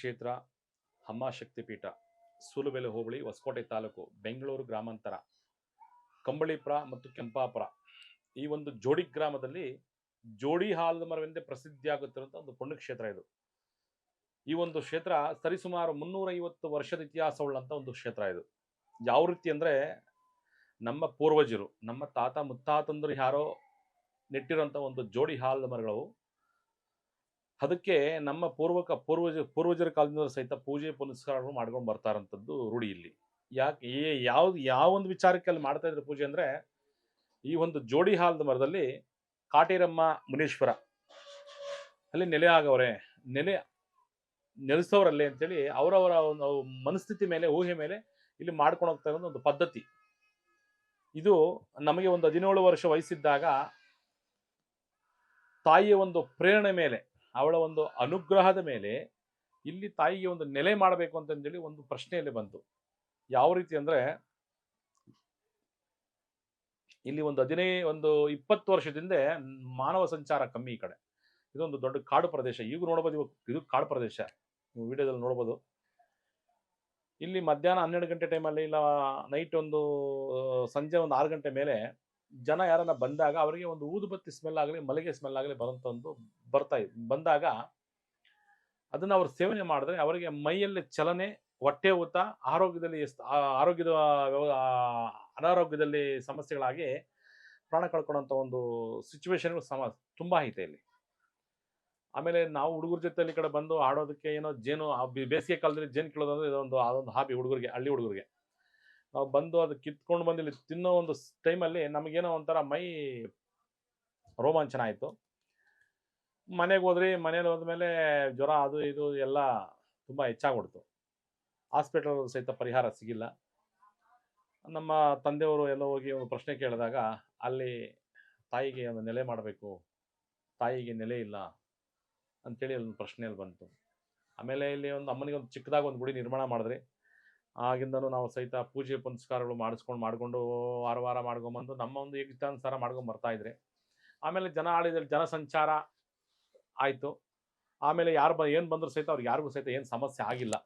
ಪುಣ್ಯಕ್ಷೇತ್ರ ಅಮ್ಮಶಕ್ತಿ ಪೀಠ ಸೂಲುಬೆಲೆ ಹೋಬಳಿ ಹೊಸಕೋಟೆ ತಾಲೂಕು, ಬೆಂಗಳೂರು ಗ್ರಾಮಾಂತರ, ಕಂಬಳಿಪುರ ಮತ್ತು ಕೆಂಪಾಪುರ. ಈ ಒಂದು ಜೋಡಿ ಗ್ರಾಮದಲ್ಲಿ ಜೋಡಿ ಹಾಲದ ಮರವೆಂದೇ ಪ್ರಸಿದ್ಧಿಯಾಗುತ್ತಿರುವಂಥ ಒಂದು ಪುಣ್ಯಕ್ಷೇತ್ರ ಇದು. ಈ ಒಂದು ಕ್ಷೇತ್ರ ಸರಿಸುಮಾರು ಮುನ್ನೂರೈವತ್ತು ವರ್ಷದ ಇತಿಹಾಸವುಳ್ಳಂಥ ಒಂದು ಕ್ಷೇತ್ರ ಇದು. ಯಾವ ರೀತಿ ಅಂದರೆ ನಮ್ಮ ಪೂರ್ವಜರು, ನಮ್ಮ ತಾತ ಮುತ್ತಾತಂದರು ಯಾರೋ ನೆಟ್ಟಿರೋಂಥ ಒಂದು ಜೋಡಿ ಹಾಲದ ಮರಗಳು ಅದಕ್ಕೆ ನಮ್ಮ ಪೂರ್ವಕ ಪೂರ್ವಜ, ಪೂರ್ವಜರ ಕಾಲದಿಂದ ಸಹಿತ ಪೂಜೆ, ಪುನಸ್ಕಾರಗಳು ಮಾಡ್ಕೊಂಡು ಬರ್ತಾರಂಥದ್ದು ರೂಢಿ ಇಲ್ಲಿ ಯಾಕೆ ಯಾವ್ದು ಯಾವ ಒಂದು ವಿಚಾರಕ್ಕೆ ಅಲ್ಲಿ ಮಾಡ್ತಾ ಇದ್ರು ಪೂಜೆ ಅಂದರೆ, ಈ ಒಂದು ಜೋಡಿ ಹಾಲದ ಮರದಲ್ಲಿ ಕಾಟೇರಮ್ಮ ಮುನೀಶ್ವರ. ಅಲ್ಲಿ ನೆಲೆ ಆಗವ್ರೆ, ನೆಲೆ ನೆಲೆಸೋರಲ್ಲೇ ಅಂತೇಳಿ ಅವರವರ ಒಂದು ಮನಸ್ಥಿತಿ ಮೇಲೆ, ಊಹೆ ಮೇಲೆ ಇಲ್ಲಿ ಮಾಡ್ಕೊಂಡು ಹೋಗ್ತಾ ಇರೋದು ಒಂದು ಪದ್ಧತಿ. ಇದು ನಮಗೆ ಒಂದು ಹದಿನೇಳು ವರ್ಷ ವಯಸ್ಸಿದ್ದಾಗ ತಾಯಿಯ ಒಂದು ಪ್ರೇರಣೆ ಮೇಲೆ ಅವಳ ಒಂದು ಅನುಗ್ರಹದ ಮೇಲೆ ಇಲ್ಲಿ ತಾಯಿಗೆ ಒಂದು ನೆಲೆ ಮಾಡಬೇಕು ಅಂತಂದೇಳಿ ಒಂದು ಪ್ರಶ್ನೆಯಲ್ಲಿ ಬಂತು. ಯಾವ ರೀತಿ ಅಂದ್ರೆ ಇಲ್ಲಿ ಒಂದು ಹದಿನೈ, ಒಂದು ಇಪ್ಪತ್ತು ವರ್ಷದಿಂದ ಮಾನವ ಸಂಚಾರ ಕಮ್ಮಿ ಈ ಕಡೆ. ಇದೊಂದು ದೊಡ್ಡ ಕಾಡು ಪ್ರದೇಶ. ಈಗ ನೋಡ್ಬೋದು ಇವಾಗ ಇದು ಕಾಡು ಪ್ರದೇಶ. ನೀವು ವಿಡಿಯೋದಲ್ಲಿ ನೋಡ್ಬೋದು. ಇಲ್ಲಿ ಮಧ್ಯಾಹ್ನ ಹನ್ನೆರಡು ಗಂಟೆ ಟೈಮಲ್ಲಿ ಇಲ್ಲ ನೈಟ್ ಒಂದು ಸಂಜೆ ಒಂದು ಆರು ಗಂಟೆ ಮೇಲೆ ಜನ ಯಾರನ್ನ ಬಂದಾಗ ಅವರಿಗೆ ಒಂದು ಊದುಬತ್ತಿ ಸ್ಮೆಲ್ ಆಗಲಿ, ಮಲ್ಲಿಗೆ ಸ್ಮೆಲ್ ಆಗಲಿ ಬರೋಂಥ ಒಂದು ಬರ್ತಾ ಬಂದಾಗ ಅದನ್ನು ಅವ್ರು ಸೇವನೆ ಮಾಡಿದ್ರೆ ಅವರಿಗೆ ಮೈಯಲ್ಲಿ ಚಲನೆ, ಹೊಟ್ಟೆ ಊತ, ಆರೋಗ್ಯದಲ್ಲಿ ಆರೋಗ್ಯದ ಅನಾರೋಗ್ಯದಲ್ಲಿ ಸಮಸ್ಯೆಗಳಾಗಿ ಪ್ರಾಣ ಕಳ್ಕೊಳ್ಳೋಂಥ ಒಂದು ಸಿಚುವೇಶನ್ಗಳು ಸಮ, ತುಂಬ ಐತೆ ಇಲ್ಲಿ. ಆಮೇಲೆ ನಾವು ಹುಡುಗರ ಜೊತೆ ಈ ಕಡೆ ಬಂದು ಆಡೋದಕ್ಕೆ ಏನೋ ಜೇನು ಬೇಸಿಗೆ ಕಾಲದಲ್ಲಿ ಜೇನು ಕೇಳೋದಂದ್ರೆ ಇದೊಂದು, ಅದೊಂದು ಹಾಬಿ ಹುಡುಗರಿಗೆ, ಹಳ್ಳಿ ಹುಡುಗರಿಗೆ. ನಾವು ಬಂದು ಅದು ಕಿತ್ಕೊಂಡು ಬಂದಿಲ್ಲಿ ತಿನ್ನೋ ಒಂದು ಟೈಮಲ್ಲಿ ನಮಗೇನೋ ಒಂಥರ ಮೈ ರೋಮಾಂಚನ ಆಯಿತು. ಮನೆಗೆ ಹೋದ್ರಿ ಮನೇಲಿ ಹೋದ್ಮೇಲೆ ಜ್ವರ ಅದು ಇದು ಎಲ್ಲ ತುಂಬ ಹೆಚ್ಚಾಗ್ಬಿಡ್ತು. ಹಾಸ್ಪಿಟಲ್ ಸಹಿತ ಪರಿಹಾರ ಸಿಗಿಲ್ಲ. ನಮ್ಮ ತಂದೆಯವರು ಎಲ್ಲ ಹೋಗಿ ಒಂದು ಪ್ರಶ್ನೆ ಕೇಳಿದಾಗ, ಅಲ್ಲಿ ತಾಯಿಗೆ ಒಂದು ನೆಲೆ ಮಾಡಬೇಕು, ತಾಯಿಗೆ ನೆಲೆ ಇಲ್ಲ ಅಂತೇಳಿ ಒಂದು ಪ್ರಶ್ನೆಯಲ್ಲಿ ಬಂತು. ಆಮೇಲೆ ಇಲ್ಲಿ ಒಂದು ಅಮ್ಮನಿಗೆ ಒಂದು ಚಿಕ್ಕದಾಗಿ ಒಂದು ಗುಡಿ ನಿರ್ಮಾಣ ಮಾಡಿದ್ರಿ. ಆಗಿಂದನೂ ನಾವು ಸಹಿತ ಪೂಜೆ ಪುನಸ್ಕಾರಗಳು ಮಾಡಿಸ್ಕೊಂಡು, ಮಾಡಿಕೊಂಡು ವಾರ ವಾರ ಮಾಡ್ಕೊಂಬಂದು ನಮ್ಮ ಒಂದು ಇಷ್ಟಾನುಸಾರ ಮಾಡ್ಕೊಂಡು ಬರ್ತಾ ಇದ್ರಿ ಆಮೇಲೆ ಜನ ಆಳಿದಲ್ಲಿ ಜನಸಂಚಾರ ಆಯಿತು. ಆಮೇಲೆ ಯಾರು ಬ, ಏನು ಬಂದರೂ ಸಹಿತ ಅವ್ರಿಗೆ ಯಾರಿಗೂ ಸಹಿತ ಏನು ಸಮಸ್ಯೆ ಆಗಿಲ್ಲ.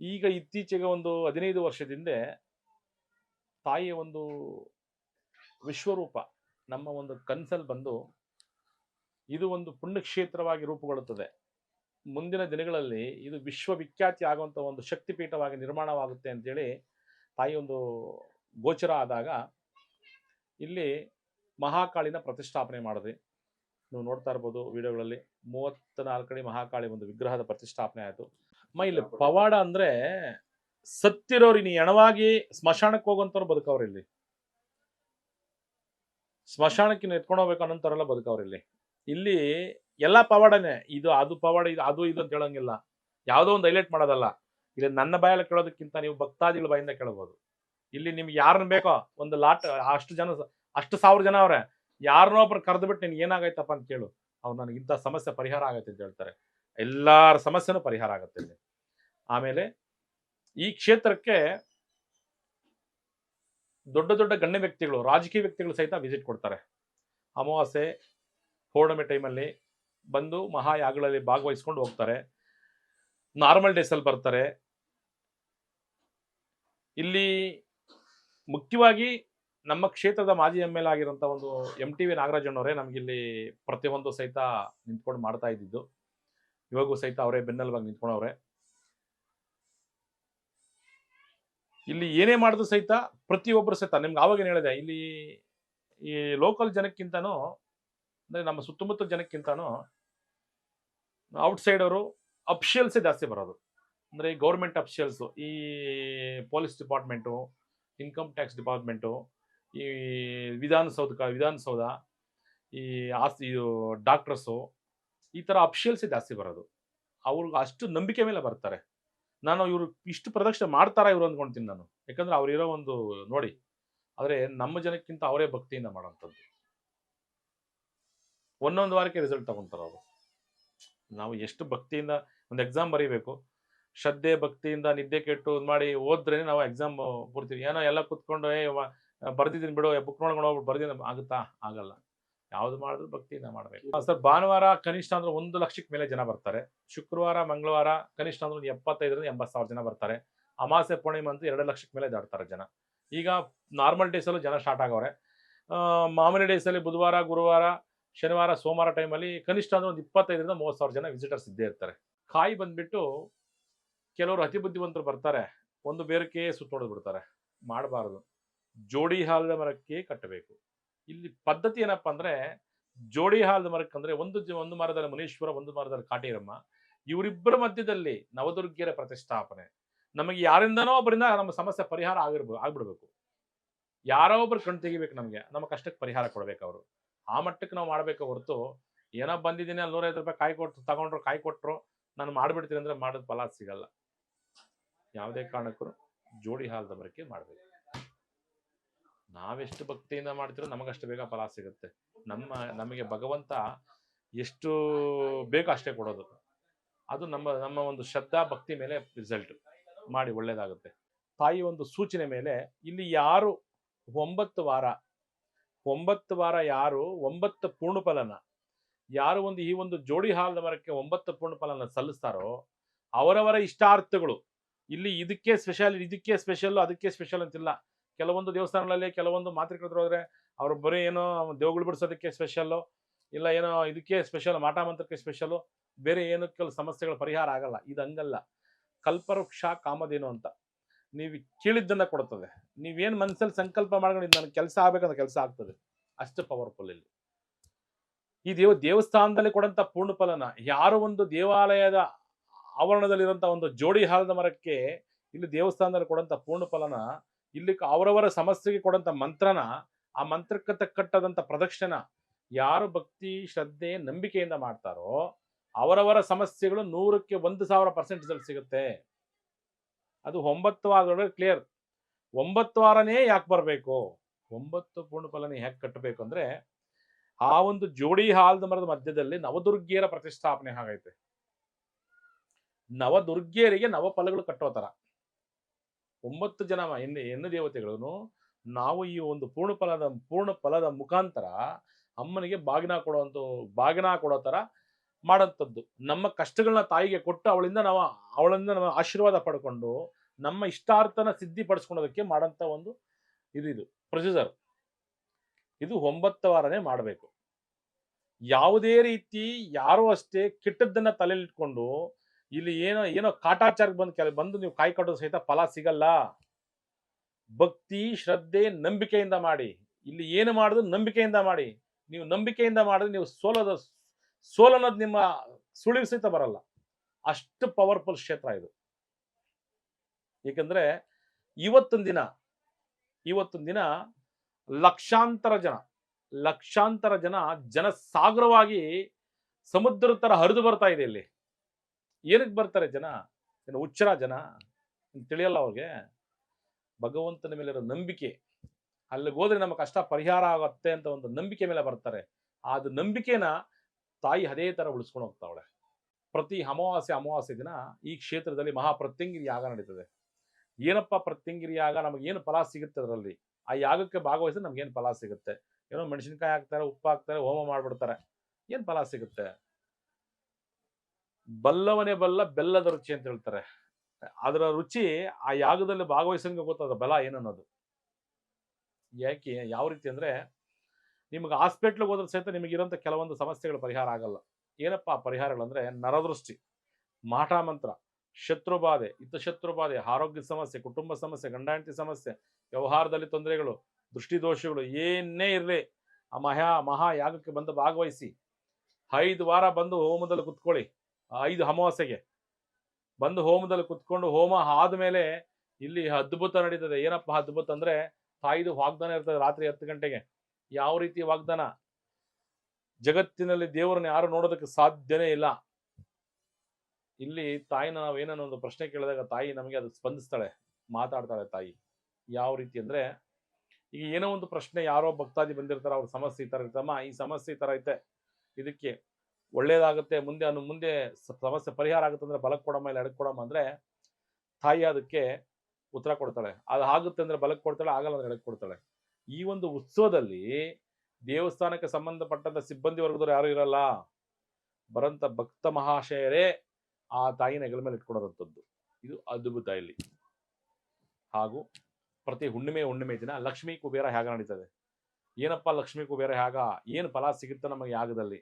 ಈಗ ಇತ್ತೀಚೆಗೆ ಒಂದು ಹದಿನೈದು ವರ್ಷದಿಂದ ತಾಯಿಯ ಒಂದು ವಿಶ್ವರೂಪ, ನಮ್ಮ ಒಂದು ಕನಸಲ್ಲಿ ಬಂದು ಇದು ಒಂದು ಪುಣ್ಯಕ್ಷೇತ್ರವಾಗಿ ರೂಪುಗೊಳ್ಳುತ್ತದೆ. ಮುಂದಿನ ದಿನಗಳಲ್ಲಿ ಇದು ವಿಶ್ವವಿಖ್ಯಾತಿ ಆಗುವಂಥ ಒಂದು ಶಕ್ತಿಪೀಠವಾಗಿ ನಿರ್ಮಾಣವಾಗುತ್ತೆ ಅಂತೇಳಿ ತಾಯಿ ಒಂದು ಗೋಚರ ಆದಾಗ ಇಲ್ಲಿ ಮಹಾಕಾಳಿನ ಪ್ರತಿಷ್ಠಾಪನೆ ಮಾಡಿದ್ವಿ. ನೀವು ನೋಡ್ತಾ ಇರ್ಬೋದು ವಿಡಿಯೋಗಳಲ್ಲಿ ಮೂವತ್ತ ನಾಲ್ಕಡಿ ಮಹಾಕಾಳಿ ಒಂದು ವಿಗ್ರಹದ ಪ್ರತಿಷ್ಠಾಪನೆ ಆಯಿತು. ಅಮ್ಮ ಇಲ್ಲಿ ಪವಾಡ ಅಂದ್ರೆ ಸತ್ತಿರೋರು ಇನ್ನು ಎಣವಾಗಿ ಸ್ಮಶಾನಕ್ಕೆ ಹೋಗುವಂಥವ್ರು ಬದುಕವ್ರು ಇಲ್ಲಿ. ಸ್ಮಶಾನಕ್ಕೆ ಇನ್ನು ಎತ್ಕೊಂಡು ಹೋಗ್ಬೇಕು ಅನ್ನೋಂಥವ್ರೆಲ್ಲ ಬದುಕವ್ರು ಇಲ್ಲಿ. ಇಲ್ಲಿ ಎಲ್ಲ ಪವಾಡನೇ. ಇದು, ಅದು ಪವಾಡ, ಇದು, ಅದು, ಇದು ಅಂತ ಹೇಳೋಂಗಿಲ್ಲ. ಯಾವುದೋ ಒಂದು ಹೈಲೈಟ್ ಮಾಡೋದಲ್ಲ. ಇಲ್ಲಿ ನನ್ನ ಬಾಯಲ್ಲಿ ಕೇಳೋದಕ್ಕಿಂತ ನೀವು ಭಕ್ತಾದಿಗಳ ಬಾಯಿಂದ ಕೇಳಬಹುದು. ಇಲ್ಲಿ ನಿಮ್ಗೆ ಯಾರನ್ನ ಬೇಕೋ ಒಂದು ಲಾಟ್, ಅಷ್ಟು ಜನ ಅಷ್ಟು ಸಾವಿರ ಜನ ಅವ್ರೆ. ಯಾರನ್ನೋ ಒಬ್ರು ಕರೆದು ಬಿಟ್ಟು ನಿನ್ಗೆ ಏನಾಗೈತಪ್ಪ ಅಂತ ಕೇಳು. ಅವ್ರು ನನಗೆ ಇಂಥ ಸಮಸ್ಯೆ ಪರಿಹಾರ ಆಗತ್ತೆ ಅಂತ ಹೇಳ್ತಾರೆ. ಎಲ್ಲರ ಸಮಸ್ಯೆನೂ ಪರಿಹಾರ ಆಗುತ್ತೆ ಇಲ್ಲಿ. ಆಮೇಲೆ ಈ ಕ್ಷೇತ್ರಕ್ಕೆ ದೊಡ್ಡ ದೊಡ್ಡ ಗಣ್ಯ ವ್ಯಕ್ತಿಗಳು, ರಾಜಕೀಯ ವ್ಯಕ್ತಿಗಳು ಸಹಿತ ವಿಸಿಟ್ ಕೊಡ್ತಾರೆ. ಅಮಾವಾಸ್ಯೆ, ಪೌರ್ಣಮಿ ಟೈಮಲ್ಲಿ ಬಂದು ಮಹಾಯಾಗಗಳಲ್ಲಿ ಭಾಗವಹಿಸ್ಕೊಂಡು ಹೋಗ್ತಾರೆ. ನಾರ್ಮಲ್ ಡೇಸಲ್ಲಿ ಬರ್ತಾರೆ. ಇಲ್ಲಿ ಮುಖ್ಯವಾಗಿ ನಮ್ಮ ಕ್ಷೇತ್ರದ ಮಾಜಿ ಎಂ ಎಲ್ ಆಗಿರೋಂಥ ಒಂದು ಎಂ ಟಿ ವಿ ನಾಗರಾಜಣ್ಣವರೇ ನಮಗಿಲ್ಲಿ ಪ್ರತಿಯೊಂದು ಸಹಿತ ನಿಂತ್ಕೊಂಡು ಮಾಡ್ತಾ ಇದ್ದಿದ್ದು. ಇವಾಗೂ ಸಹಿತ ಅವರೇ ಬೆನ್ನೆಲುಬಾಗಿ ನಿಂತ್ಕೊಂಡವ್ರೆ. ಇಲ್ಲಿ ಏನೇ ಮಾಡಿದ್ರು ಸಹಿತ ಪ್ರತಿಯೊಬ್ಬರು ಸಹಿತ, ನಿಮ್ಗೆ ಆವಾಗೇನು ಹೇಳಿದೆ, ಇಲ್ಲಿ ಈ ಲೋಕಲ್ ಜನಕ್ಕಿಂತನೂ, ಅಂದ್ರೆ ನಮ್ಮ ಸುತ್ತಮುತ್ತ ಜನಕ್ಕಿಂತನೂ ಔಟ್ಸೈಡ್ ಅವರು ಅಫಿಷಿಯಲ್ಸೇ ಜಾಸ್ತಿ ಬರೋದು. ಅಂದ್ರೆ ಗೌರ್ಮೆಂಟ್ ಅಫಿಷಿಯಲ್ಸು ಈ police department income tax department ಈ ವಿಧಾನಸೌಧ ವಿಧಾನಸೌಧ, ಈ ಆಸ್ತಿ ಇದು ಡಾಕ್ಟರ್ಸು ಈ ಥರ ಅಫಿಷಿಯಲ್ಸೇ ಜಾಸ್ತಿ ಬರೋದು. ಅವ್ರಿಗೆ ಅಷ್ಟು ನಂಬಿಕೆ ಮೇಲೆ ಬರ್ತಾರೆ. ನಾನು ಇವರು ಇಷ್ಟು ಪ್ರದಕ್ಷಿಣೆ ಮಾಡ್ತಾರಾ ಇವರು ಅಂದ್ಕೊಳ್ತೀನಿ ನಾನು. ಯಾಕಂದ್ರೆ ಅವ್ರಿರೋ ಒಂದು ನೋಡಿ, ಆದರೆ ನಮ್ಮ ಜನಕ್ಕಿಂತ ಅವರೇ ಭಕ್ತಿಯಿಂದ ಮಾಡೋಂಥದ್ದು. ಒಂದೊಂದು ವಾರಕ್ಕೆ ರಿಸಲ್ಟ್ ತಗೊಂತಾರೆ ಅವರು. ನಾವು ಎಷ್ಟು ಭಕ್ತಿಯಿಂದ ಒಂದು ಎಕ್ಸಾಮ್ ಬರೀಬೇಕು ಶ್ರದ್ಧೆ ಭಕ್ತಿಯಿಂದ ನಿದ್ದೆ ಕೆಟ್ಟು ಮಾಡಿ ಓದ್ರೇ ನಾವು ಎಕ್ಸಾಮ್ ಬರ್ತೀವಿ ಏನೋ ಎಲ್ಲ ಕುತ್ಕೊಂಡು ಏ ಬರ್ದಿದ್ದೀನಿ ಬಿಡು ಬುಕ್ ನೋಡ್ಕೊಂಡು ಹೋಗ್ಬಿಟ್ಟು ಬರ್ದಿದ್ದೀನಿ ಆಗುತ್ತಾ? ಆಗಲ್ಲ. ಯಾವ್ದು ಮಾಡಿದ್ರು ಭಕ್ತಿಯಿಂದ ಮಾಡ್ಬೇಕು. ಸರ್ ಭಾನುವಾರ ಕನಿಷ್ಠ ಅಂದ್ರೆ ಒಂದು ಲಕ್ಷಕ್ಕೆ ಮೇಲೆ ಜನ ಬರ್ತಾರೆ. ಶುಕ್ರವಾರ ಮಂಗಳವಾರ ಕನಿಷ್ಠ ಅಂದ್ರೆ ಒಂದು ಎಪ್ಪತ್ತೈದರಿಂದ ಎಂಬತ್ತು ಸಾವಿರ ಜನ ಬರ್ತಾರೆ. ಅಮಾಸೆ ಪೂರ್ಣಿಮೆ ಅಂತ ಎರಡು ಲಕ್ಷಕ್ಕೆ ಮೇಲೆ ದಾಡ್ತಾರೆ ಜನ. ಈಗ ನಾರ್ಮಲ್ ಡೇಸಲ್ಲೂ ಜನ ಸ್ಟಾರ್ಟ್ ಆಗವ್ರೆ. ಆ, ಮಾಮೂಲಿ ಡೇಸಲ್ಲಿ ಬುಧವಾರ ಗುರುವಾರ ಶನಿವಾರ, ಸೋಮವಾರ ಟೈಮಲ್ಲಿ ಕನಿಷ್ಠ ಅಂದ್ರೆ ಒಂದು ಇಪ್ಪತ್ತೈದರಿಂದ ಮೂವತ್ತು ಸಾವಿರ ಜನ ವಿಸಿಟರ್ಸ್ ಇದ್ದೇ ಇರ್ತಾರೆ. ಕಾಯಿ ಬಂದ್ಬಿಟ್ಟು ಕೆಲವರು ಅತಿ ಬುದ್ಧಿವಂತರು ಬರ್ತಾರೆ, ಒಂದು ಬೇರಕ್ಕೆ ಸುತ್ತೊಡೆದು ಬಿಡ್ತಾರೆ. ಮಾಡಬಾರ್ದು. ಜೋಡಿ ಹಾಲದ ಮರಕ್ಕೆ ಕಟ್ಟಬೇಕು. ಇಲ್ಲಿ ಪದ್ಧತಿ ಏನಪ್ಪ ಅಂದ್ರೆ ಜೋಡಿ ಹಾಲದ ಮರಕ್ಕೆ ಅಂದರೆ ಒಂದು ಒಂದು ಮರದಲ್ಲಿ ಮುನೀಶ್ವರ, ಒಂದು ಮರದಲ್ಲಿ ಕಾಟೀರಮ್ಮ, ಇವರಿಬ್ಬರ ಮಧ್ಯದಲ್ಲಿ ನವದುರ್ಗಿಯರ ಪ್ರತಿಷ್ಠಾಪನೆ. ನಮಗೆ ಯಾರಿಂದನೋ ಒಬ್ಬರಿಂದ ನಮ್ಮ ಸಮಸ್ಯೆ ಪರಿಹಾರ ಆಗಿರ್ಬೋದು ಆಗ್ಬಿಡ್ಬೇಕು. ಯಾರೋ ಒಬ್ಬರು ಕಣ್ ತೆಗಿಬೇಕು ನಮಗೆ, ನಮ್ಮ ಕಷ್ಟಕ್ಕೆ ಪರಿಹಾರ ಕೊಡ್ಬೇಕು ಅವರು. ಆ ಮಟ್ಟಕ್ಕೆ ನಾವು ಮಾಡ್ಬೇಕು ಹೊರತು ಏನೋ ಬಂದಿದ್ದೀನಿ ಅಲ್ಲಿ ನೂರೈವತ್ತು ರೂಪಾಯಿ ಕಾಯಿ ಕೊಟ್ಟು ತಗೊಂಡ್ರು, ಕಾಯಿ ಕೊಟ್ಟರು ನಾನು ಮಾಡ್ಬಿಡ್ತೀನಿ ಅಂದ್ರೆ ಮಾಡೋದು ಫಲ ಸಿಗಲ್ಲ. ಯಾವುದೇ ಕಾರಣಕ್ಕೂ ಜೋಡಿ ಹಾಲದ ಮರಕ್ಕೆ ಮಾಡಬೇಕು. ನಾವೆಷ್ಟು ಭಕ್ತಿಯಿಂದ ಮಾಡ್ತಿರೋ ನಮಗಷ್ಟು ಬೇಗ ಫಲ ಸಿಗುತ್ತೆ. ನಮ್ಮ, ನಮಗೆ ಭಗವಂತ ಎಷ್ಟು ಬೇಕೋ ಅಷ್ಟೇ ಕೊಡೋದು. ಅದು ನಮ್ಮ ನಮ್ಮ ಒಂದು ಶ್ರದ್ಧಾ, ಭಕ್ತಿ ಮೇಲೆ ರಿಸಲ್ಟ್ ಮಾಡಿ ಒಳ್ಳೇದಾಗುತ್ತೆ. ತಾಯಿ ಒಂದು ಸೂಚನೆ ಮೇಲೆ ಇಲ್ಲಿ ಯಾರು ಒಂಬತ್ತು ವಾರ ಒಂಬತ್ತು ವಾರ ಯಾರು? ಒಂಬತ್ತು ಪೂರ್ಣಫಲನ. ಯಾರು ಒಂದು ಈ ಒಂದು ಜೋಡಿ ಹಾಲದ ಮರಕ್ಕೆ ಒಂಬತ್ತು ಪೂರ್ಣಫಲನ ಸಲ್ಲಿಸ್ತಾರೋ, ಅವರವರ ಇಷ್ಟಾರ್ಥಗಳು. ಇಲ್ಲಿ ಇದಕ್ಕೆ ಸ್ಪೆಷಲ್ ಇದಕ್ಕೆ ಸ್ಪೆಷಲ್ ಅದಕ್ಕೆ ಸ್ಪೆಷಲ್ ಅಂತಿಲ್ಲ. ಕೆಲವೊಂದು ದೇವಸ್ಥಾನಗಳಲ್ಲಿ ಕೆಲವೊಂದು ಮಾಂತ್ರಿಕರು ಹೋದ್ರೆ, ಅವ್ರು ಬರೀ ಏನೋ ದೇವಗಳು ಬಿಡಿಸೋದಕ್ಕೆ ಸ್ಪೆಷಲ್ಲು ಇಲ್ಲ ಏನೋ ಇದಕ್ಕೆ ಸ್ಪೆಷಲ್ ಮಾಟ ಮಂತ್ರಕ್ಕೆ ಸ್ಪೆಷಲ್ಲು ಬೇರೆ ಏನಕ್ಕೆ ಕೆಲವು ಸಮಸ್ಯೆಗಳ ಪರಿಹಾರ ಆಗಲ್ಲ. ಇದು ಹಂಗಲ್ಲ. ಕಲ್ಪವೃಕ್ಷ ಕಾಮಧೇನು ಅಂತ. ನೀವು ಕೇಳಿದ್ದನ್ನ ಕೊಡ್ತದೆ. ನೀವೇನು ಮನಸ್ಸಲ್ಲಿ ಸಂಕಲ್ಪ ಮಾಡ್ಕೊಂಡು ನನಗೆ ಕೆಲಸ ಆಗ್ಬೇಕಂತ ಕೆಲಸ ಆಗ್ತದೆ. ಅಷ್ಟು ಪವರ್ಫುಲ್ ಇಲ್ಲಿ. ಈ ದೇವ, ದೇವಸ್ಥಾನದಲ್ಲಿ ಕೊಡಂತ ಪೂರ್ಣ ಫಲನ ಯಾರು ಒಂದು ದೇವಾಲಯದ ಆವರಣದಲ್ಲಿರುವಂತಹ ಒಂದು ಜೋಡಿ ಹಾಲದ ಮರಕ್ಕೆ ಇಲ್ಲಿ ದೇವಸ್ಥಾನದಲ್ಲಿ ಕೊಡಂತ ಪೂರ್ಣ ಫಲನ ಇಲ್ಲಿ ಅವರವರ ಸಮಸ್ಯೆಗೆ ಕೊಡಂತ ಮಂತ್ರನ, ಆ ಮಂತ್ರಕ್ಕೆ ತಕ್ಕಟ್ಟದಂತ ಪ್ರದಕ್ಷಿಣ ಯಾರು ಭಕ್ತಿ, ಶ್ರದ್ಧೆ, ನಂಬಿಕೆಯಿಂದ ಮಾಡ್ತಾರೋ ಅವರವರ ಸಮಸ್ಯೆಗಳು ನೂರಕ್ಕೆ ಒಂದು ಸಾವಿರ ಪರ್ಸೆಂಟ್ ಸಿಗುತ್ತೆ. ಅದು ಒಂಬತ್ತು ವಾರದೊಳಗೆ ಕ್ಲಿಯರ್ ಒಂಬತ್ತು ವಾರನೇ ಯಾಕೆ ಬರಬೇಕು? ಒಂಬತ್ತು ಪೂರ್ಣ ಫಲನೇ ಯಾಕೆ ಕಟ್ಟಬೇಕು ಅಂದ್ರೆ, ಆ ಒಂದು ಜೋಡಿ ಹಾಲ್ದ ಮರದ ಮಧ್ಯದಲ್ಲಿ ನವದುರ್ಗಿಯರ ಪ್ರತಿಷ್ಠಾಪನೆ ಆಗೈತೆ. ನವದುರ್ಗಿಯರಿಗೆ ನವಫಲಗಳು ಕಟ್ಟೋ ತರ ಒಂಬತ್ತು ಜನ ಹೆಣ್ಣು ಹೆಣ್ಣು ದೇವತೆಗಳನ್ನು ನಾವು ಈ ಒಂದು ಪೂರ್ಣ ಫಲದ ಪೂರ್ಣ ಫಲದ ಮುಖಾಂತರ ಅಮ್ಮನಿಗೆ ಬಾಗಿನ ಕೊಡುವಂತ ಬಾಗಿನ ಕೊಡೋ ತರ ಮಾಡೋಂಥದ್ದು ನಮ್ಮ ಕಷ್ಟಗಳನ್ನ ತಾಯಿಗೆ ಕೊಟ್ಟು ಅವಳಿಂದ ನಾವು ಅವಳಿಂದ ನಾವು ಆಶೀರ್ವಾದ ಪಡ್ಕೊಂಡು ನಮ್ಮ ಇಷ್ಟಾರ್ಥನ ಸಿದ್ಧಿ ಪಡಿಸ್ಕೊಳೋದಕ್ಕೆ ಮಾಡೋಂಥ ಒಂದು ಇದು ಇದು. ಪ್ರೊಸೀಜರ್. ಇದು ಒಂಬತ್ತು ವಾರನೇ ಮಾಡಬೇಕು. ಯಾವುದೇ ರೀತಿ ಯಾರು ಅಷ್ಟೇ ಕೆಟ್ಟದ್ದನ್ನ ತಲೆಯಲ್ಲಿಟ್ಕೊಂಡು ಇಲ್ಲಿ ಏನೋ ಏನೋ ಕಾಟಾಚಾರಕ್ಕೆ ಬಂದು ಕೆಲ, ಬಂದು ನೀವು ಕಾಯಿ ಕಟ್ಟೋದು ಸಹಿತ ಫಲ ಸಿಗಲ್ಲ. ಭಕ್ತಿ, ಶ್ರದ್ಧೆ, ನಂಬಿಕೆಯಿಂದ ಮಾಡಿ. ಇಲ್ಲಿ ಏನು ಮಾಡಿದ್ರು ನಂಬಿಕೆಯಿಂದ ಮಾಡಿ. ನೀವು ನಂಬಿಕೆಯಿಂದ ಮಾಡಿದ್ರೆ ನೀವು ಸೋಲದ ಸೋಲನ್ನೋದು ನಿಮ್ಮ ಸುಳಿವು ಸಹಿತ ಬರಲ್ಲ. ಅಷ್ಟು ಪವರ್ಫುಲ್ ಕ್ಷೇತ್ರ ಇದು. ಏಕೆಂದ್ರೆ ಇವತ್ತೊಂದು ದಿನ ಇವತ್ತೊಂದು ದಿನ ಲಕ್ಷಾಂತರ ಜನ ಲಕ್ಷಾಂತರ ಜನ ಜನಸಾಗರವಾಗಿ ಸಮುದ್ರ ತರ ಹರಿದು ಬರ್ತಾ ಇದೆ ಇಲ್ಲಿ. ಏನಕ್ಕೆ ಬರ್ತಾರೆ ಜನ? ಏನು ಹುಚ್ಚರ ಜನ? ತಿಳಿಯಲ್ಲ ಅವ್ರಿಗೆ. ಭಗವಂತನ ಮೇಲಿರೋ ನಂಬಿಕೆ. ಅಲ್ಲಿಗೆ ಹೋದ್ರೆ ನಮ್ಮ ಕಷ್ಟ ಪರಿಹಾರ ಆಗುತ್ತೆ ಅಂತ ಒಂದು ನಂಬಿಕೆ ಮೇಲೆ ಬರ್ತಾರೆ. ಅದು ನಂಬಿಕೆನ ತಾಯಿ ಅದೇ ತರ ಉಳಿಸ್ಕೊಂಡು ಹೋಗ್ತಾವಳೆ. ಪ್ರತಿ ಅಮಾವಾಸ್ಯ ಅಮಾವಾಸ್ಯ ದಿನ ಈ ಕ್ಷೇತ್ರದಲ್ಲಿ ಮಹಾಪ್ರತ್ಯಂಗಿರಿ ಯಾಗ ನಡೀತದೆ. ಏನಪ್ಪ ಪ್ರತ್ಯಂಗಿರಿ ಯಾಗ? ನಮಗೆ ಏನು ಫಲ ಸಿಗುತ್ತೆ ಅದರಲ್ಲಿ? ಆ ಯಾಗಕ್ಕೆ ಭಾಗವಹಿಸಿದ್ರೆ ನಮ್ಗೆ ಏನು ಫಲ ಸಿಗುತ್ತೆ? ಏನೋ ಮೆಣಸಿನ್ಕಾಯಿ ಹಾಕ್ತಾರೆ, ಉಪ್ಪು ಹಾಕ್ತಾರೆ, ಹೋಮ ಮಾಡ್ಬಿಡ್ತಾರೆ. ಏನು ಫಲ ಸಿಗುತ್ತೆ? ಬಲ್ಲವನೇ ಬಲ್ಲ ಬೆಲ್ಲದ ರುಚಿ ಅಂತ ಹೇಳ್ತಾರೆ. ಅದರ ರುಚಿ ಆ ಯಾಗದಲ್ಲಿ ಭಾಗವಹಿಸಂಗೆ ಗೊತ್ತದ ಬಲ ಏನನ್ನೋದು? ಯಾಕೆ? ಯಾವ ರೀತಿ ಅಂದ್ರೆ ನಿಮ್ಗೆ ಹಾಸ್ಪಿಟ್ಲಿಗೆ ಹೋದ್ರೆ ಸಹಿತ ನಿಮಗಿರೋಂಥ ಕೆಲವೊಂದು ಸಮಸ್ಯೆಗಳು ಪರಿಹಾರ ಆಗಲ್ಲ. ಏನಪ್ಪ ಪರಿಹಾರಗಳಂದ್ರೆ ನರದೃಷ್ಟಿ ಮಾಟ ಮಂತ್ರ, ಶತ್ರುಬಾಧೆ, ಹಿತಶತ್ರುಬಾಧೆ, ಆರೋಗ್ಯ ಸಮಸ್ಯೆ, ಕುಟುಂಬ ಸಮಸ್ಯೆ, ಗಂಡಾಂಟಿ ಸಮಸ್ಯೆ, ವ್ಯವಹಾರದಲ್ಲಿ ತೊಂದರೆಗಳು, ದೃಷ್ಟಿದೋಷಗಳು ಏನೇ ಇರಲಿ, ಆ ಮಹಾ ಮಹಾ ಯಾಗಕ್ಕೆ ಬಂದು ಭಾಗವಹಿಸಿ, ಐದು ವಾರ ಬಂದು ಹೋಮದಲ್ಲಿ ಕುತ್ಕೊಳ್ಳಿ ಐದು ಅಮಾವಾಸ್ಯೆಗೆ. ಬಂದು ಹೋಮದಲ್ಲಿ ಕುತ್ಕೊಂಡು ಹೋಮ ಆದ್ಮೇಲೆ ಇಲ್ಲಿ ಅದ್ಭುತ ನಡೀತದೆ. ಏನಪ್ಪ ಅದ್ಭುತ ಅಂದ್ರೆ ತಾಯಿದು ವಾಗ್ದಾನ ಇರ್ತದೆ ರಾತ್ರಿ ಹತ್ತು ಗಂಟೆಗೆ. ಯಾವ ರೀತಿ ವಾಗ್ದಾನ? ಜಗತ್ತಿನಲ್ಲಿ ದೇವರನ್ನ ಯಾರು ನೋಡೋದಕ್ಕೆ ಸಾಧ್ಯನೇ ಇಲ್ಲ. ಇಲ್ಲಿ ತಾಯಿನ ನಾವು ಏನನ್ನೋ ಒಂದು ಪ್ರಶ್ನೆ ಕೇಳಿದಾಗ ತಾಯಿ ನಮಗೆ ಅದು ಸ್ಪಂದಿಸ್ತಾಳೆ, ಮಾತಾಡ್ತಾಳೆ ತಾಯಿ. ಯಾವ ರೀತಿ ಅಂದ್ರೆ, ಈಗ ಏನೋ ಒಂದು ಪ್ರಶ್ನೆ ಯಾರೋ ಭಕ್ತಾದಿ ಬಂದಿರ್ತಾರೆ, ಅವ್ರ ಸಮಸ್ಯೆ ಈ ತರ ಇರ್ತಮ್ಮ ಈ ಸಮಸ್ಯೆ ಈ ತರ ಐತೆ. ಇದಕ್ಕೆ ಒಳ್ಳೇದಾಗುತ್ತೆ, ಮುಂದೆ ಅನ್ನು ಮುಂದೆ ಸಮಸ್ಯೆ ಪರಿಹಾರ ಆಗುತ್ತೆ ಅಂದ್ರೆ ಬಲಕ್ಕೆ ಕೊಡಮ್ಮ ಇಲ್ಲ ಎಡಕ್ಕೆ ಕೊಡಮ್ಮ ಅಂದ್ರೆ, ತಾಯಿ ಅದಕ್ಕೆ ಉತ್ತರ ಕೊಡ್ತಾಳೆ. ಅದು ಆಗುತ್ತೆ ಅಂದ್ರೆ ಬಲಕ್ಕೆ ಕೊಡ್ತಾಳೆ, ಆಗಲ್ಲ ಅಂದ್ರೆ ಎಡಕ್ಕೆ ಕೊಡ್ತಾಳೆ. ಈ ಒಂದು ಉತ್ಸವದಲ್ಲಿ ದೇವಸ್ಥಾನಕ್ಕೆ ಸಂಬಂಧಪಟ್ಟಂತ ಸಿಬ್ಬಂದಿ ವರ್ಗದವ್ರು ಯಾರು ಇರಲ್ಲ. ಬರಂತ ಭಕ್ತ ಮಹಾಶಯರೇ ಆ ತಾಯಿನ ಹೆಗಲ ಮೇಲೆ ಇಟ್ಕೊಡೋದಂಥದ್ದು ಇದು ಅದ್ಭುತ ಇಲ್ಲಿ. ಹಾಗೂ ಪ್ರತಿ ಹುಣ್ಣಿಮೆ ಹುಣ್ಣಿಮೆ ದಿನ ಲಕ್ಷ್ಮೀ ಕುಬೇರ ಯಾಗ ನಡೀತದೆ. ಏನಪ್ಪ ಲಕ್ಷ್ಮೀ ಕುಬೇರ ಹೇಗ ಏನು ಫಲ ಸಿಗುತ್ತೆ ನಮಗೆ ಯಾಗದಲ್ಲಿ?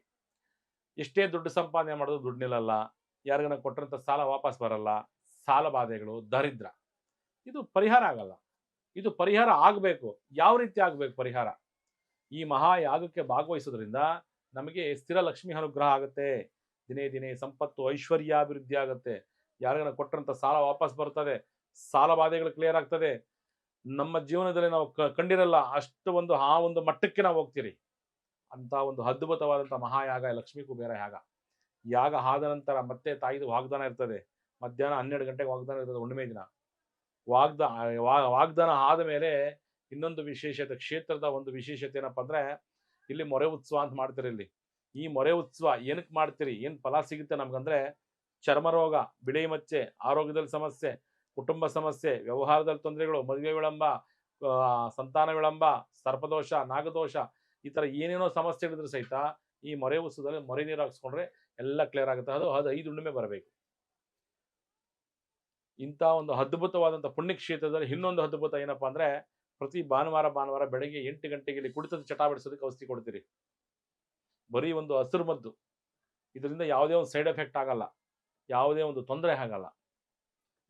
ಎಷ್ಟೇ ದುಡ್ಡು ಸಂಪಾದನೆ ಮಾಡೋದು ದುಡ್ಡು ನಿಲ್ಲಲ್ಲ ಯಾರಿಗನ ಕೊಟ್ಟಂತ ಸಾಲ ವಾಪಸ್ ಬರಲ್ಲ. ಸಾಲ ಬಾಧೆಗಳು, ದರಿದ್ರ. ಇದು ಪರಿಹಾರ ಆಗಲ್ಲ. ಇದು ಪರಿಹಾರ ಆಗಬೇಕು. ಯಾವ ರೀತಿ ಆಗಬೇಕು ಪರಿಹಾರ? ಈ ಮಹಾಯಾಗಕ್ಕೆ ಭಾಗವಹಿಸೋದ್ರಿಂದ ನಮಗೆ ಸ್ಥಿರ ಲಕ್ಷ್ಮಿ ಅನುಗ್ರಹ ಆಗುತ್ತೆ. ದಿನೇ ದಿನೇ ಸಂಪತ್ತು ಐಶ್ವರ್ಯಾಭಿವೃದ್ಧಿ ಆಗುತ್ತೆ. ಯಾರಿಗಾರ ಕೊಟ್ಟಂತ ಸಾಲ ವಾಪಸ್ ಬರ್ತದೆ. ಸಾಲ ಬಾಧೆಗಳು ಕ್ಲಿಯರ್ ಆಗ್ತದೆ. ನಮ್ಮ ಜೀವನದಲ್ಲಿ ನಾವು ಕಂಡಿರಲ್ಲ ಅಷ್ಟು ಒಂದು, ಆ ಒಂದು ಮಟ್ಟಕ್ಕೆ ನಾವು ಹೋಗ್ತೀರಿ. ಅಂತ ಒಂದು ಅದ್ಭುತವಾದಂಥ ಮಹಾಯಾಗ, ಲಕ್ಷ್ಮೀ ಕುಬೇರ ಯಾಗ. ಯಾಗ ಆದ ನಂತರ ಮತ್ತೆ ತಾಯಿದು ವಾಗ್ದಾನ ಇರ್ತದೆ. ಮಧ್ಯಾಹ್ನ ಹನ್ನೆರಡು ಗಂಟೆಗೆ ವಾಗ್ದಾನ ಇರ್ತದೆ ಹುಣ್ಣಿಮೆ ದಿನ. ವಾಗ್ದ ವಾಗ್ದಾನ ಆದ ಮೇಲೆ ಇನ್ನೊಂದು ವಿಶೇಷತೆ, ಕ್ಷೇತ್ರದ ಒಂದು ವಿಶೇಷತೆ ಏನಪ್ಪ ಅಂದ್ರೆ, ಇಲ್ಲಿ ಮೊರೆ ಉತ್ಸವ ಅಂತ ಮಾಡ್ತೀರಿ ಇಲ್ಲಿ. ಈ ಮೊರೆ ಉತ್ಸವ ಏನಕ್ಕೆ ಮಾಡ್ತೀರಿ? ಏನು ಫಲ ಸಿಗುತ್ತೆ ನಮ್ಗಂದ್ರೆ, ಚರ್ಮ ರೋಗ, ಬಿಳಿ ಮಚ್ಚೆ, ಆರೋಗ್ಯದಲ್ಲಿ ಸಮಸ್ಯೆ, ಕುಟುಂಬ ಸಮಸ್ಯೆ, ವ್ಯವಹಾರದಲ್ಲಿ ತೊಂದರೆಗಳು, ಮದುವೆ ವಿಳಂಬ ಸಂತಾನ ವಿಳಂಬ, ಸರ್ಪದೋಷ, ನಾಗದೋಷ, ಈ ಥರ ಏನೇನೋ ಸಮಸ್ಯೆಗಳಿದ್ರು ಸಹಿತ ಈ ಮೊರೆ ಉತ್ಸವದಲ್ಲಿ ಮೊರೆ ನೀರು ಹಾಕ್ಸ್ಕೊಂಡ್ರೆ ಎಲ್ಲ ಕ್ಲಿಯರ್ ಆಗುತ್ತೆ. ಅದು ಅದು ಐದು ಹುಣ್ಣಿಮೆ ಬರಬೇಕು. ಇಂಥ ಒಂದು ಅದ್ಭುತವಾದಂಥ ಪುಣ್ಯಕ್ಷೇತ್ರದಲ್ಲಿ ಇನ್ನೊಂದು ಅದ್ಭುತ ಏನಪ್ಪ ಅಂದರೆ, ಪ್ರತಿ ಭಾನುವಾರ ಭಾನುವಾರ ಬೆಳಗ್ಗೆ ಎಂಟು ಗಂಟೆಗೆ ಇಲ್ಲಿ ಕುಡಿತದ ಚಟ ಬಿಡಿಸೋದಕ್ಕೆ ಔಷಧಿ ಕೊಡ್ತೀರಿ. ಬರೀ ಒಂದು ಹಸಿರು ಮದ್ದು. ಇದರಿಂದ ಯಾವುದೇ ಒಂದು ಸೈಡ್ ಎಫೆಕ್ಟ್ ಆಗಲ್ಲ. ಯಾವುದೇ ಒಂದು ತೊಂದರೆ ಆಗಲ್ಲ.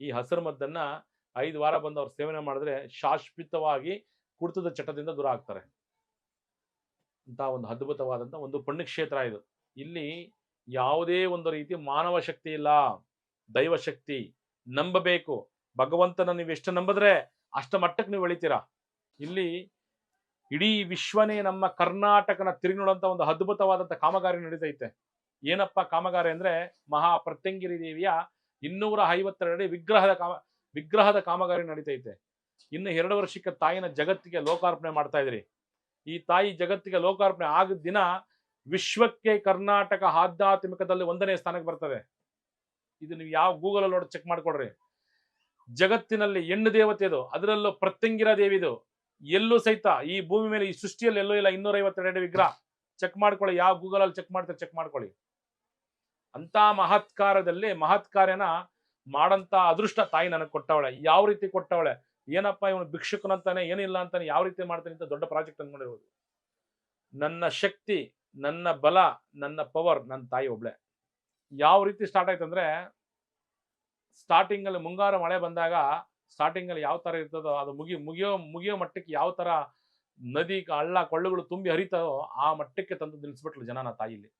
ಈ ಹಸಿರು ಮದ್ದನ್ನ ಐದು ವಾರ ಬಂದು ಸೇವನೆ ಮಾಡಿದ್ರೆ ಶಾಶ್ವತವಾಗಿ ಕುಡಿತದ ಚಟದಿಂದ ದೂರ ಆಗ್ತಾರೆ. ಅಂತ ಒಂದು ಅದ್ಭುತವಾದಂಥ ಒಂದು ಪುಣ್ಯಕ್ಷೇತ್ರ ಇದು. ಇಲ್ಲಿ ಯಾವುದೇ ಒಂದು ರೀತಿ ಮಾನವ ಶಕ್ತಿ ಇಲ್ಲ, ದೈವ ಶಕ್ತಿ. ನಂಬಬೇಕು. ಭಗವಂತನ ನೀವು ಎಷ್ಟು ನಂಬಿದ್ರೆ ಅಷ್ಟ ಮಟ್ಟಕ್ಕೆ ನೀವು ಬೆಳಿತೀರಾ. ಇಲ್ಲಿ ಇಡೀ ವಿಶ್ವನೇ ನಮ್ಮ ಕರ್ನಾಟಕನ ತಿರುಗಿ ಒಂದು ಅದ್ಭುತವಾದಂತ ಕಾಮಗಾರಿ ನಡೀತೈತೆ. ಏನಪ್ಪ ಕಾಮಗಾರಿ ಅಂದ್ರೆ ಮಹಾ ಪ್ರತ್ಯಂಗಿರಿ ದೇವಿಯ ಇನ್ನೂರ ಐವತ್ತೆರಡು ವಿಗ್ರಹದ ಕಾಮ, ವಿಗ್ರಹದ ಕಾಮಗಾರಿ ನಡೀತೈತೆ. ಇನ್ನು ಎರಡು ವರ್ಷಕ್ಕೆ ತಾಯಿನ ಜಗತ್ತಿಗೆ ಲೋಕಾರ್ಪಣೆ ಮಾಡ್ತಾ ಇದ್ರಿ. ಈ ತಾಯಿ ಜಗತ್ತಿಗೆ ಲೋಕಾರ್ಪಣೆ ಆಗದ ದಿನ ವಿಶ್ವಕ್ಕೆ ಕರ್ನಾಟಕ ಆಧ್ಯಾತ್ಮಿಕದಲ್ಲಿ ಒಂದನೇ ಸ್ಥಾನಕ್ಕೆ ಬರ್ತದೆ. ಇದು ನೀವು ಯಾವ ಗೂಗಲ್ ಅಲ್ಲಿ ನೋಡಿ ಚೆಕ್ ಮಾಡ್ಕೊಡ್ರಿ. ಜಗತ್ತಿನಲ್ಲಿ ಹೆಣ್ಣು ದೇವತೆ ದೇವತೆದು ಅದರಲ್ಲೂ ಪ್ರತ್ಯಂಗಿರ ದೇವಿದು ಎಲ್ಲೂ ಸಹಿತ ಈ ಭೂಮಿ ಮೇಲೆ ಈ ಸೃಷ್ಟಿಯಲ್ಲಿ ಎಲ್ಲೂ ಇಲ್ಲ. ಇನ್ನೂರ ಐವತ್ತೆರಡು ವಿಗ್ರಹ. ಚೆಕ್ ಮಾಡ್ಕೊಳ್ಳಿ. ಯಾವ ಗೂಗಲ್ ಅಲ್ಲಿ ಚೆಕ್ ಮಾಡ್ತಾರೆ ಚೆಕ್ ಮಾಡ್ಕೊಳ್ಳಿ. ಅಂತ ಮಹತ್ಕಾರದಲ್ಲಿ ಮಹತ್ಕಾರ್ಯನ ಮಾಡಂತ ಅದೃಷ್ಟ ತಾಯಿ ನನಗೆ ಕೊಟ್ಟವಳೆ. ಯಾವ ರೀತಿ ಕೊಟ್ಟವಳೆ? ಏನಪ್ಪ ಇವನು ಭಿಕ್ಷುಕನಂತಾನೆ ಏನಿಲ್ಲ ಅಂತಾನೆ, ಯಾವ ರೀತಿ ಮಾಡ್ತಾನೆ ಅಂತ ದೊಡ್ಡ ಪ್ರಾಜೆಕ್ಟ್ ಅಂದ್ಕೊಂಡಿರೋದು ನನ್ನ ಶಕ್ತಿ, ನನ್ನ ಬಲ, ನನ್ನ ಪವರ್ ನನ್ನ ತಾಯಿ ಒಬ್ಳೆ. ಯಾವ ರೀತಿ ಸ್ಟಾರ್ಟ್ ಆಯ್ತಂದ್ರೆ ಸ್ಟಾರ್ಟಿಂಗ್ ಅಲ್ಲಿ ಮುಂಗಾರು ಮಳೆ ಬಂದಾಗ ಸ್ಟಾರ್ಟಿಂಗಲ್ಲಿ ಯಾವ ತರ ಇರ್ತದೋ, ಅದು ಮುಗಿ ಮುಗಿಯೋ ಮುಗಿಯೋ ಮಟ್ಟಕ್ಕೆ ಯಾವ ತರ ನದಿ, ಹಳ್ಳ, ಕೊಳ್ಳಗಳು ತುಂಬಿ ಹರಿತಾವೋ ಆ ಮಟ್ಟಕ್ಕೆ ತಂದು ನಿಲ್ಲಿಸ್ಬಿಟ್ಲು ಜನನ ತಾಯಿಲಿ.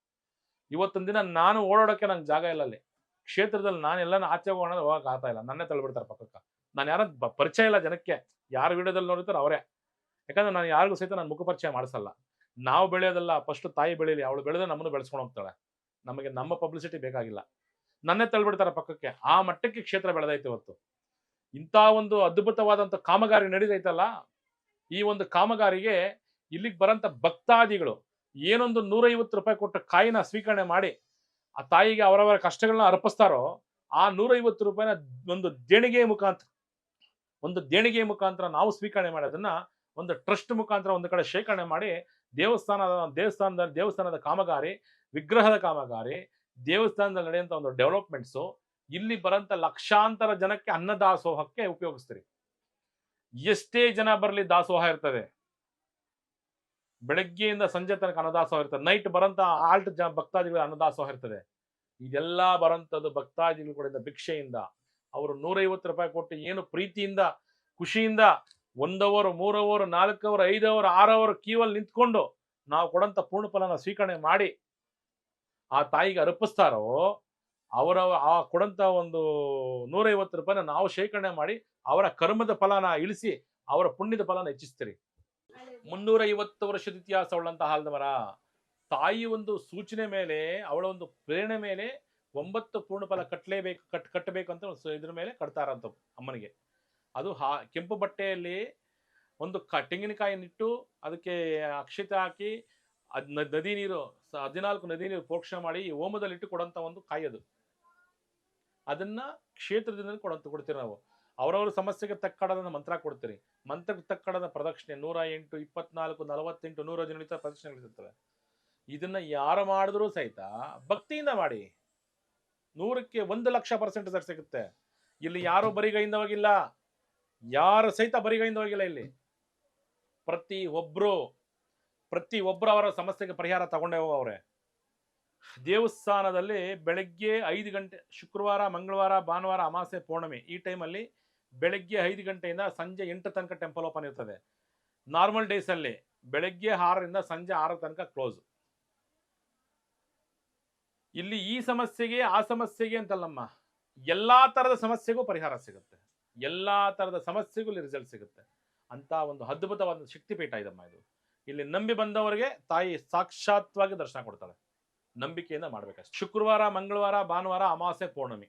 ಇವತ್ತೊಂದು ದಿನ ನಾನು ಓಡಾಡೋಕೆ ನಂಗೆ ಜಾಗ ಇಲ್ಲ ಅಲ್ಲಿ. ಕ್ಷೇತ್ರದಲ್ಲಿ ನಾನು ಆಚೆ ಹೋಗೋಣ ಹೋಗಕ್ಕೆ ಆಗ್ತಾ ಇಲ್ಲ. ನನ್ನೇ ತಳ್ಬಿಡ್ತಾರೆ ಪಕ್ಕಕ್ಕೆ. ನಾನು ಯಾರ ಪರಿಚಯ ಇಲ್ಲ ಜನಕ್ಕೆ. ಯಾರು ವಿಡಿಯೋದಲ್ಲಿ ನೋಡಿರ್ತಾರೆ ಅವರೇ. ಯಾಕಂದ್ರೆ ನಾನು ಯಾರಿಗೂ ಸಹಿತ ನಾನು ಮುಖ ಪರಿಚಯ ಮಾಡಿಸಲ್ಲ. ನಾವು ಬೆಳೆಯೋದಲ್ಲ ಫಸ್ಟ್ ತಾಯಿ ಬೆಳೀಲಿ. ಅವಳು ಬೆಳೆದ್ರೆ ನಮ್ಮನ್ನು ಬೆಳೆಸ್ಕೊಂಡು ಹೋಗ್ತಾಳೆ. ನಮಗೆ ನಮ್ಮ ಪಬ್ಲಿಸಿಟಿ ಬೇಕಾಗಿಲ್ಲ. ನನ್ನೇ ತಳ್ಳಿಬಿಡ್ತಾರೆ ಪಕ್ಕಕ್ಕೆ. ಆ ಮಟ್ಟಕ್ಕೆ ಕ್ಷೇತ್ರ ಬೆಳೆದೈತೆ ಇವತ್ತು. ಇಂಥ ಒಂದು ಅದ್ಭುತವಾದಂಥ ಕಾಮಗಾರಿ ನಡೀತೈತಲ್ಲ? ಈ ಒಂದು ಕಾಮಗಾರಿಗೆ ಇಲ್ಲಿಗೆ ಬರೋಂಥ ಭಕ್ತಾದಿಗಳು ಏನೊಂದು ನೂರೈವತ್ತು ರೂಪಾಯಿ ಕೊಟ್ಟು ಕಾಯಿನ ಸ್ವೀಕರಣೆ ಮಾಡಿ ಆ ತಾಯಿಗೆ ಅವರವರ ಕಷ್ಟಗಳನ್ನ ಅರ್ಪಿಸ್ತಾರೋ ಆ ನೂರೈವತ್ತು ರೂಪಾಯಿನ ಒಂದು ದೇಣಿಗೆ ಮುಖಾಂತರ, ಒಂದು ದೇಣಿಗೆ ಮುಖಾಂತರ ನಾವು ಸ್ವೀಕರಣೆ ಮಾಡೋದನ್ನ ಒಂದು ಟ್ರಸ್ಟ್ ಮುಖಾಂತರ ಒಂದು ಕಡೆ ಶೇಖರಣೆ ಮಾಡಿ ದೇವಸ್ಥಾನದ ದೇವಸ್ಥಾನದ ದೇವಸ್ಥಾನದ ಕಾಮಗಾರಿ ವಿಗ್ರಹದ ಕಾಮಗಾರಿ, ದೇವಸ್ಥಾನದಲ್ಲಿ ನಡೆಯುವಂಥ ಒಂದು ಡೆವಲಪ್ಮೆಂಟ್ಸು ಇಲ್ಲಿ ಬರಂತ ಲಕ್ಷಾಂತರ ಜನಕ್ಕೆ ಅನ್ನದಾಸೋಹಕ್ಕೆ ಉಪಯೋಗಿಸ್ತೀರಿ. ಎಷ್ಟೇ ಜನ ಬರಲಿ ದಾಸೋಹ ಇರ್ತದೆ. ಬೆಳಗ್ಗೆಯಿಂದ ಸಂಜೆ ತನಕ ಅನ್ನದಾಸೋಹ ಇರ್ತದೆ. ನೈಟ್ ಬರಂತ ಆಲ್ಟ್ ಜ ಭಕ್ತಾದಿಗಳ ಅನ್ನದಾಸೋಹ ಇರ್ತದೆ. ಇದೆಲ್ಲ ಬರೋಂಥದ್ದು ಭಕ್ತಾದಿಗಳು ಕೊಡಿದ ಭಿಕ್ಷೆಯಿಂದ, ಅವರು ನೂರೈವತ್ತು ರೂಪಾಯಿ ಕೊಟ್ಟು ಏನು ಪ್ರೀತಿಯಿಂದ, ಖುಷಿಯಿಂದ ಒಂದು ಅವರ್, ಮೂರು ಅವರ್, ನಾಲ್ಕು ಅವರ್, ಐದು ನಿಂತ್ಕೊಂಡು ನಾವು ಕೊಡಂತ ಪೂರ್ಣ ಫಲನ ಸ್ವೀಕರಣೆ ಮಾಡಿ ಆ ತಾಯಿಗೆ ಅರ್ಪಿಸ್ತಾರೋ, ಅವರ, ಆ ಕೊಡಂತ ಒಂದು ನೂರೈವತ್ತು ರೂಪಾಯಿನ ನಾವು ಶೇಖರಣೆ ಮಾಡಿ ಅವರ ಕರ್ಮದ ಫಲನ ಇಳಿಸಿ ಅವರ ಪುಣ್ಯದ ಫಲನ ಹೆಚ್ಚಿಸ್ತೀರಿ. ಮುನ್ನೂರ ಐವತ್ತು ವರ್ಷದ ಇತಿಹಾಸ ಉಳ್ಳಂತಹ ಹಾಲದವರ, ತಾಯಿ ಒಂದು ಸೂಚನೆ ಮೇಲೆ, ಅವಳ ಒಂದು ಪ್ರೇರಣೆ ಮೇಲೆ ಒಂಬತ್ತು ಪೂರ್ಣ ಫಲ ಕಟ್ಟಲೇಬೇಕು ಕಟ್, ಕಟ್ಟಬೇಕು ಅಂತ ಇದ್ರ ಮೇಲೆ ಕಟ್ತಾರಂತ ಅಮ್ಮನಿಗೆ. ಅದು ಹಾ, ಕೆಂಪು ಬಟ್ಟೆಯಲ್ಲಿ ಒಂದು ಕ ತೆಂಗಿನಕಾಯಿನಿಟ್ಟು ಅದಕ್ಕೆ ಅಕ್ಷತೆ ಹಾಕಿ ಅದ್ ನದಿ ನೀರು ಹದಿನಾಲ್ಕು ನದಿ ನೀರು ಪೋಕ್ಷ ಮಾಡಿ ಈ ಹೋಮದಲ್ಲಿ ಇಟ್ಟು ಕೊಡಂತ ಒಂದು ಕಾಯಿ ಅದು. ಅದನ್ನ ಕ್ಷೇತ್ರದಿಂದ ಕೊಡಂತ ಕೊಡ್ತೀವಿ ನಾವು. ಅವರವ್ರ ಸಮಸ್ಯೆಗೆ ತಕ್ಕಡದ ಮಂತ್ರ ಕೊಡ್ತೀರಿ. ಮಂತ್ರಕ್ಕೆ ತಕ್ಕಡದ ಪ್ರದಕ್ಷಿಣೆ, ನೂರ ಎಂಟು, ಇಪ್ಪತ್ನಾಲ್ಕು, ನಲವತ್ತೆಂಟು, ನೂರ ಹದಿನೆಂಟು ಪ್ರದಕ್ಷಿಣೆಗಳಿರ್ತವೆ ಇದನ್ನ ಯಾರು ಮಾಡಿದ್ರೂ ಸಹಿತ ಭಕ್ತಿಯಿಂದ ಮಾಡಿ. ನೂರಕ್ಕೆ ಒಂದು ಲಕ್ಷ ಪರ್ಸೆಂಟ್ ಸರ್ ಸಿಗುತ್ತೆ. ಇಲ್ಲಿ ಯಾರು ಬರಿಗೈಯಿಂದ ಹೋಗಿಲ್ಲ? ಯಾರು ಸಹಿತ ಬರಿಗೈಯಿಂದ ಹೋಗಿಲ್ಲ ಇಲ್ಲಿ? ಪ್ರತಿ ಒಬ್ರು ಪ್ರತಿ ಒಬ್ರು ಅವರ ಸಮಸ್ಯೆಗೆ ಪರಿಹಾರ ತಗೊಂಡೇ ಅವರೇ ದೇವಸ್ಥಾನದಲ್ಲಿ ಬೆಳಗ್ಗೆ ಐದು ಗಂಟೆ, ಶುಕ್ರವಾರ, ಮಂಗಳವಾರ, ಭಾನುವಾರ, ಅಮಾಸೆ, ಪೌರ್ಣಮಿ ಈ ಟೈಮಲ್ಲಿ ಬೆಳಗ್ಗೆ ಐದು ಗಂಟೆಯಿಂದ ಸಂಜೆ ಎಂಟು ತನಕ ಟೆಂಪಲ್ ಓಪನ್ ಇರ್ತದೆ. ನಾರ್ಮಲ್ ಡೇಸಲ್ಲಿ ಬೆಳಗ್ಗೆ ಆರರಿಂದ ಸಂಜೆ ಆರ ತನಕ ಕ್ಲೋಸ್. ಇಲ್ಲಿ ಈ ಸಮಸ್ಯೆಗೆ, ಆ ಸಮಸ್ಯೆಗೆ ಅಂತಲ್ಲಮ್ಮ, ಎಲ್ಲಾ ತರದ ಸಮಸ್ಯೆಗೂ ಪರಿಹಾರ ಸಿಗುತ್ತೆ. ಎಲ್ಲಾ ತರದ ಸಮಸ್ಯೆಗೂ ಇಲ್ಲಿ ರಿಸಲ್ಟ್ ಸಿಗುತ್ತೆ. ಅಂತ ಒಂದು ಅದ್ಭುತವಾದ ಶಕ್ತಿಪೀಠ ಇದಮ್ಮ ಇದು. ಇಲ್ಲಿ ನಂಬಿ ಬಂದವರಿಗೆ ತಾಯಿ ಸಾಕ್ಷಾತ್ವಾಗಿ ದರ್ಶನ ಕೊಡ್ತಾಳೆ. ನಂಬಿಕೆಯಿಂದ ಮಾಡ್ಬೇಕಷ್ಟೆ. ಶುಕ್ರವಾರ ಮಂಗಳವಾರ ಭಾನುವಾರ ಅಮಾವಾಸ್ಯೆ ಪೌರ್ಣಮಿ.